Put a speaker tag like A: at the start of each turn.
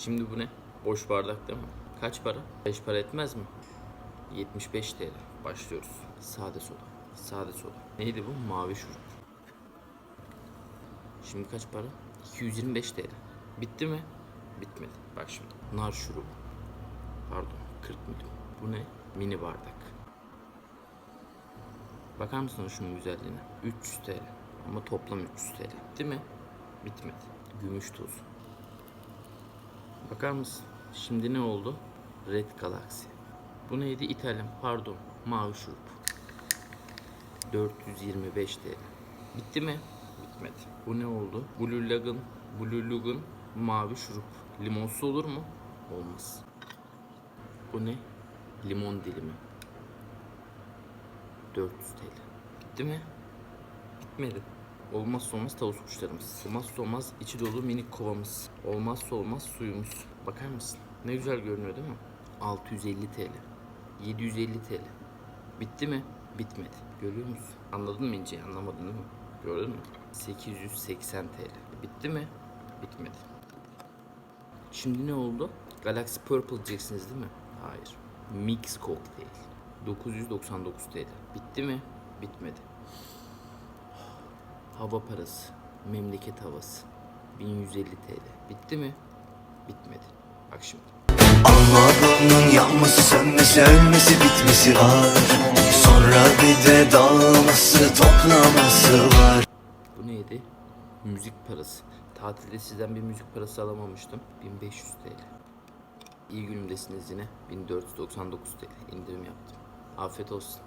A: Şimdi bu ne? Boş bardak değil mi? Kaç para? 5 para etmez mi? 75 TL. Başlıyoruz. Sade soda. Sade soda. Neydi bu? Mavi şurup. Şimdi kaç para? 225 TL. Bitti mi? Bitmedi. Bak şimdi. Nar şurubu. Pardon. 40 milyon. Bu ne? Mini bardak. Bakar mısınız şunun güzelliğine? 300 TL. Ama toplam 300 TL. Bitti mi? Bitmedi. Gümüş tozu. Bakar mısın? Şimdi ne oldu? Red Galaxy. Bu neydi? İtalyan. Pardon. Mavi şurup. 425 TL. Bitti mi? Bitmedi. Bu ne oldu? Blue Lagoon. Blue Lagoon mavi şurup. Limonsuz olur mu? Olmaz. Bu ne? Limon dilimi. 400 TL. Bitti mi? Bitmedi. Olmazsa olmaz tavus kuşlarımız. Olmazsa olmaz içi dolu minik kovamız. Olmazsa olmaz suyumuz. Bakar mısın? Ne güzel görünüyor değil mi? 650 TL. 750 TL. Bitti mi? Bitmedi. Görüyor musun? Anladın mı İnce'yi? Anlamadın değil mi? Gördün mü? 880 TL. Bitti mi? Bitmedi. Şimdi ne oldu? Galaxy Purple diyeceksiniz değil mi? Hayır. Mix Cocktail. 999 TL. Bitti mi? Bitmedi. Hava parası. Memleket havası. 1150 TL. Bitti mi? Bitmedi. Bak şimdi.
B: Allah'ımın yanması sönmesi ölmesi bitmesi var Sonra bir de dağılması toplaması var
A: Bu neydi? Müzik parası. Tatilde sizden bir müzik parası alamamıştım. 1500 TL. İyi günümdesiniz yine. 1499 TL indirim yaptım. Afiyet olsun.